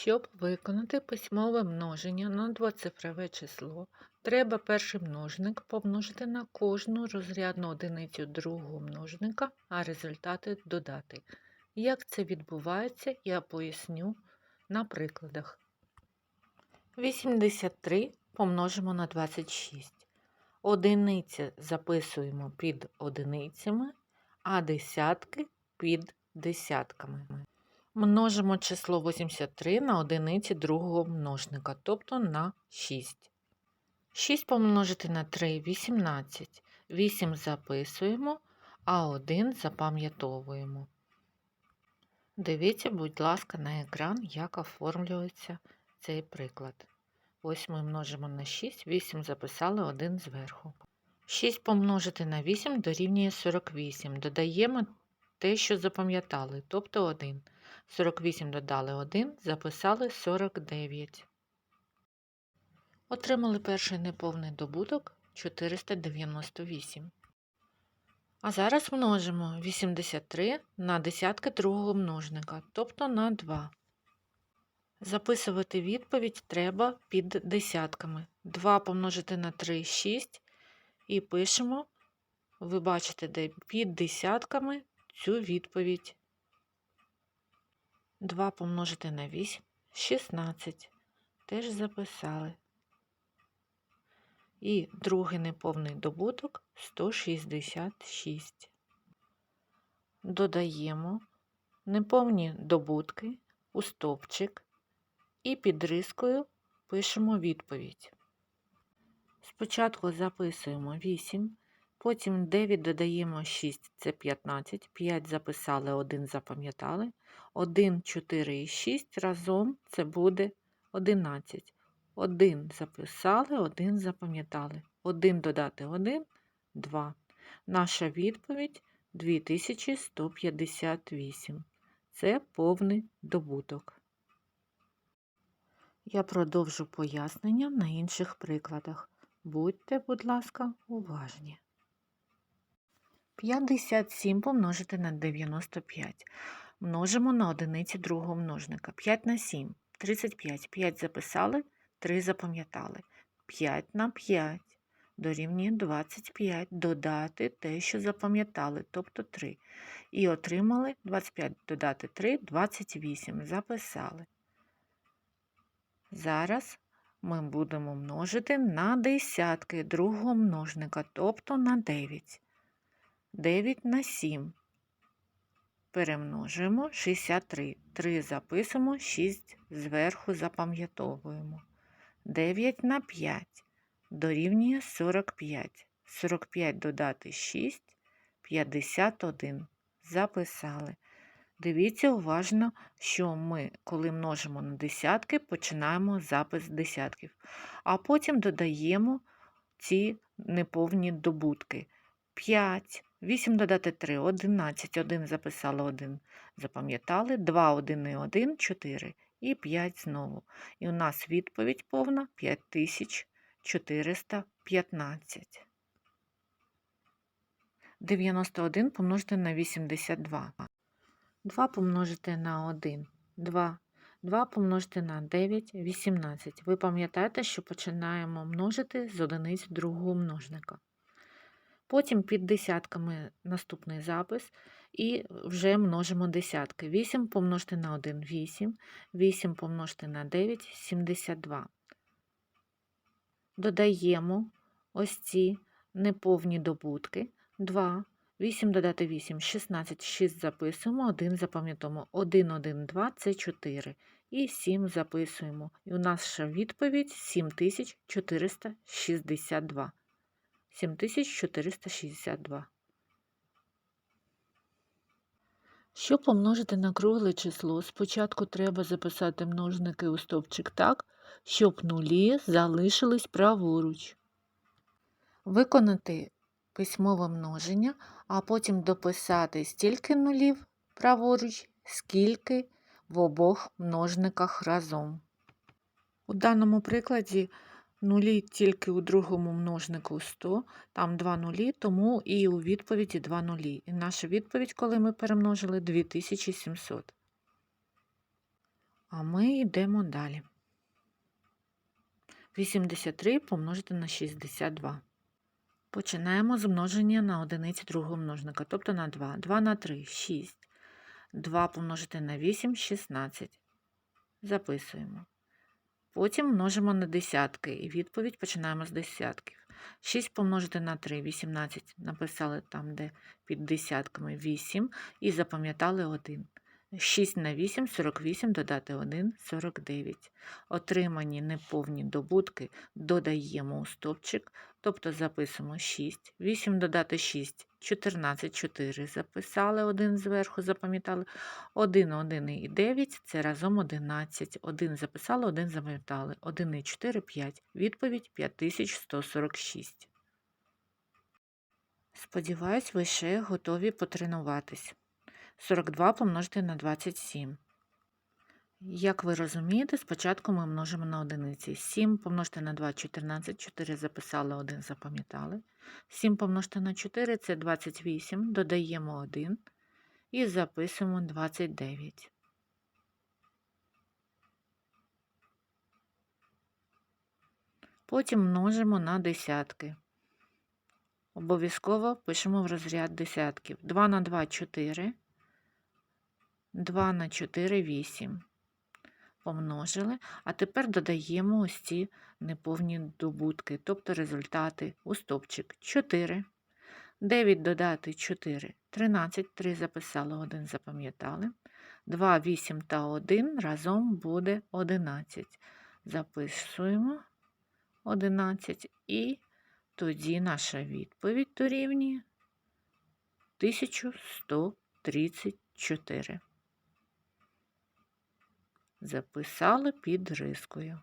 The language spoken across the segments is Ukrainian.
Щоб виконати письмове множення на двоцифрове число, треба перший множник помножити на кожну розрядну одиницю другого множника, а результати додати. Як це відбувається, я поясню на прикладах. 83 помножимо на 26. Одиниці записуємо під одиницями, а десятки під десятками. Множимо число 83 на одиниці другого множника, тобто на 6. 6 помножити на 3 – 18. 8 записуємо, а 1 запам'ятовуємо. Дивіться, будь ласка, на екран, як оформлюється цей приклад. Ось ми множимо на 6, 8 записали 1 зверху. 6 помножити на 8 дорівнює 48. Додаємо те, що запам'ятали, тобто 1. 48 додали 1, записали 49. Отримали перший неповний добуток 498. А зараз множимо 83 на десятки другого множника, тобто на 2. Записувати відповідь треба під десятками. 2 помножити на 3 – 6. І пишемо, ви бачите, де під десятками цю відповідь. 2 помножити на 8 – 16. Теж записали. І другий неповний добуток 166. Додаємо неповні добутки у стовпчик і під рискою пишемо відповідь. Спочатку записуємо 8, потім 9 додаємо 6 це 15, 5 записали, 1 запам'ятали. 1, 4 і 6 разом це буде 11. 1 записали, 1 запам'ятали. 1 додати 1 2. Наша відповідь 2158. Це повний добуток. Я продовжу пояснення на інших прикладах. Будьте, будь ласка, уважні. 57 помножити на 95. Множимо на одиниці другого множника. 5 на 7 – 35. 5 записали, 3 запам'ятали. 5 на 5 дорівнює 25. Додати те, що запам'ятали, тобто 3. І отримали 25 додати 3 – 28. Записали. Зараз ми будемо множити на десятки другого множника, тобто на 9. 9 на 7. Перемножуємо 63. 3 записуємо, 6 зверху запам'ятовуємо. 9 на 5 дорівнює 45. 45 додати 6, 51. Записали. Дивіться уважно, що ми, коли множимо на десятки, починаємо запис десятків, а потім додаємо ці неповні добутки. 5, 8 додати 3, 11, 1 записали 1, запам'ятали, 2, 1 і 1, 4 і 5 знову. І у нас відповідь повна 5415. 91 помножити на 82. 2 помножити на 1 2. 2 помножити на 9 18. Ви пам'ятаєте, що починаємо множити з одиниць другого множника. Потім під десятками наступний запис і вже множимо десятки. 8 помножити на 1 8, 8 помножити на 9 72. Додаємо ось ці неповні добутки. 2, 8 додати 8 16, 6 записуємо, 1 запам'ятаємо. 1, 1, 2 це 4. І 7 записуємо. І у нас ще відповідь 7462. 7462. Щоб помножити на кругле число, спочатку треба записати множники у стовпчик так, щоб нулі залишились праворуч. Виконати письмове множення, а потім дописати стільки нулів праворуч, скільки в обох множниках разом. У даному прикладі нулі тільки у другому множнику 100, там 2 нулі, тому і у відповіді 2 нулі. І наша відповідь, коли ми перемножили, 2700. А ми йдемо далі. 83 помножити на 62. Починаємо з множення на одиниці другого множника, тобто на 2. 2 на 3 6. 2 помножити на 8 16. Записуємо. Потім множимо на десятки і відповідь починаємо з десятків. 6 помножити на 3 18. Написали там, де під десятками 8 і запам'ятали 1. 6 на 8 48 додати 1 49. Отримані неповні добутки додаємо у стовпчик, тобто записуємо 6. 8 додати 6 14 4 записали, 1 зверху запам'ятали. 1 1 і 9 це разом 11. 1 записали, 1 запам'ятали. 1 і 4 5. Відповідь 5146. Сподіваюсь, ви ще готові потренуватись. 42 помножити на 27. Як ви розумієте, спочатку ми множимо на одиниці. 7 помножити на 2 14, 4 записали, 1 запам'ятали. 7 помножити на 4 це 28, додаємо 1 і записуємо 29. Потім множимо на десятки. Обов'язково пишемо в розряд десятків. 2 на 2 4. 2 на 4 8. Помножили. А тепер додаємо ось ці неповні добутки, тобто результати у стопчик 4. 9 додати 4 13, 3 записали, 1 запам'ятали. 2, 8 та 1 разом буде 11. Записуємо 11 і тоді наша відповідь дорівнює 1134. Записали під рискою.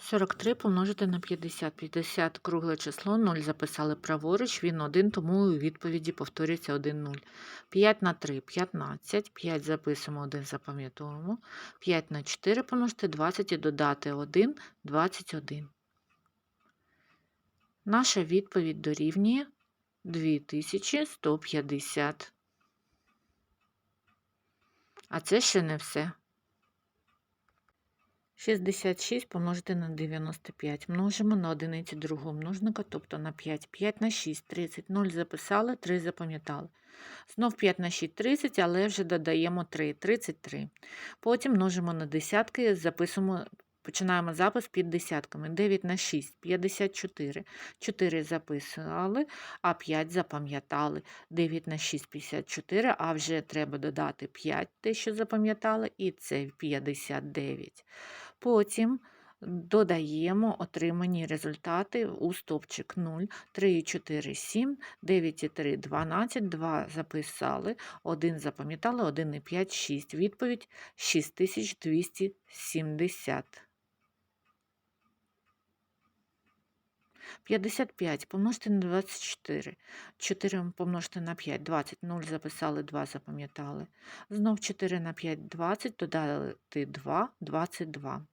43 помножити на 50. 50 кругле число, 0 записали праворуч, він 1, тому у відповіді повторюється 1 0. 5 на 3 15, 5 записуємо, 1 запам'ятовуємо. 5 на 4 помножити 20 і додати 1 21. Наша відповідь дорівнює 2150. А це ще не все. 66 помножити на 95. Множимо на одиницю другого множника, тобто на 5. 5 на 6 30. 0 записали, 3 запам'ятали. Знов 5 на 6 30, але вже додаємо 3 33. Потім множимо на десятки, записуємо. Починаємо запис під десятками. 9 на 6 54. 4 записали, а 5 запам'ятали. 9 на 6 54, а вже треба додати 5, те, що запам'ятали, і це 59. Потім додаємо отримані результати у стопчик 0, 3, 4, 7, 9, 3, 12, 2 записали, 1 запам'ятали, 1 5, 6. Відповідь 6270. 55 помножити на 24. 4 помножити на 5, 20. 0 записали, 2 запам'ятали. Знов 4 на 5, 20, додати 2, 22.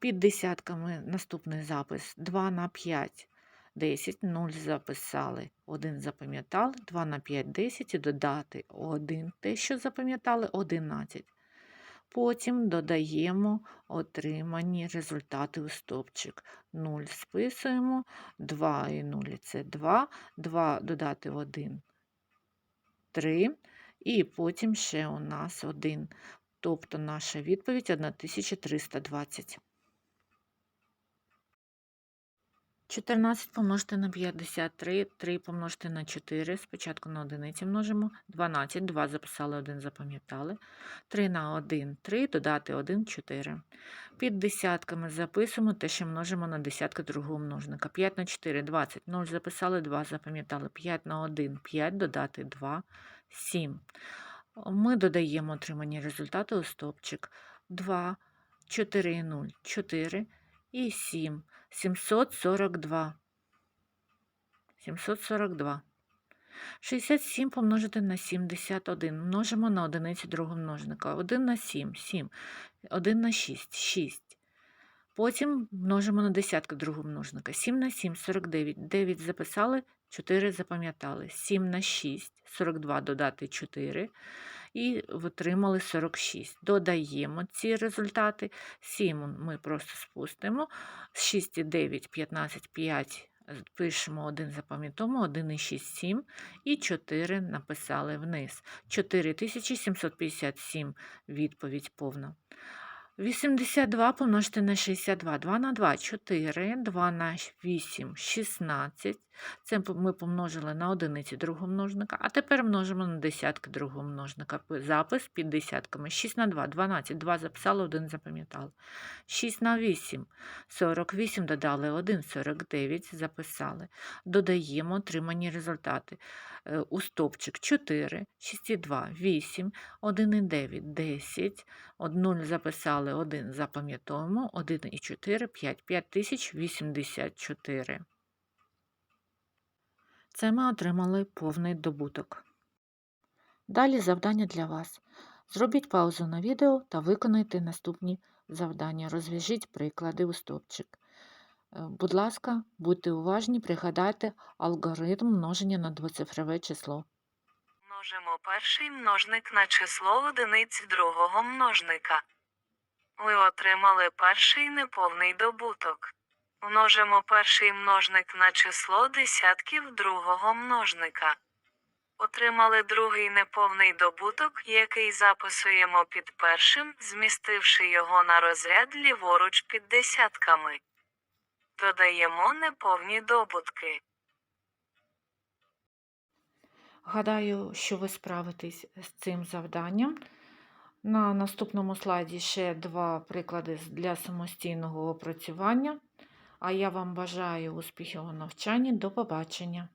Під десятками наступний запис 2 на 5, 10, 0 записали, 1 запам'ятали, 2 на 5, 10 і додати 1, те, що запам'ятали, 11. Потім додаємо отримані результати у стопчик. 0 списуємо, 2 і 0 це 2, 2 додати 1 3, і потім ще у нас 1. Тобто наша відповідь 1320. 14 помножити на 53, 3 помножити на 4, спочатку на одиниці множимо, 12, 2 записали, 1 запам'ятали, 3 на 1, 3, додати 1, 4. Під десятками записуємо те, що множимо на десятки другого множника. 5 на 4, 20, 0 записали, 2 запам'ятали, 5 на 1, 5, додати 2, 7. Ми додаємо отримані результати у стопчик. 2, 4 0, 4 і 7. 742. 742. 67 помножити на 71. Множимо на одиниці другого множника. 1 на 7, 7. 1 на 6, 6. Потім множимо на десятки другого множника. 7 на 7, 49. 9 записали, 4 запам'ятали. 7 на 6, 42 додати 4. І отримали 46. Додаємо ці результати. 7 ми просто спустимо. 6 і 9, 15, 5 пишемо 1 запам'ятовуємо, 1 і 6, 7 і 4 написали вниз. 4757 відповідь повна. 82 помножити на 62. 2 на 2 – 4, 2 на 8 – 16. Це ми помножили на одиниці другого множника, а тепер множимо на десятки другого множника. Запис під десятками. 6 на 2 – 12. 2 записали, 1 запам'ятали. 6 на 8 – 48, додали 1, 49 записали. Додаємо отримані результати. Е, У стопчик 4, 6 і 2 – 8, 1 і 9 – 10, 0 записали, 1 запам'ятовуємо, 1 і 4 – 5, 5084. Це ми отримали повний добуток. Далі завдання для вас. Зробіть паузу на відео та виконайте наступні завдання. Розв'яжіть приклади у стопчик. Е, Будь ласка, будьте уважні, пригадайте алгоритм множення на двоцифрове число. Множимо перший множник на число одиниць другого множника. Ви отримали перший неповний добуток. Множимо перший множник на число десятків другого множника. Отримали другий неповний добуток, який записуємо під першим, змістивши його на розряд ліворуч під десятками. Додаємо неповні добутки. Гадаю, що ви справитесь з цим завданням. На наступному слайді ще два приклади для самостійного опрацювання. А я вам бажаю успіхів у навчанні. До побачення!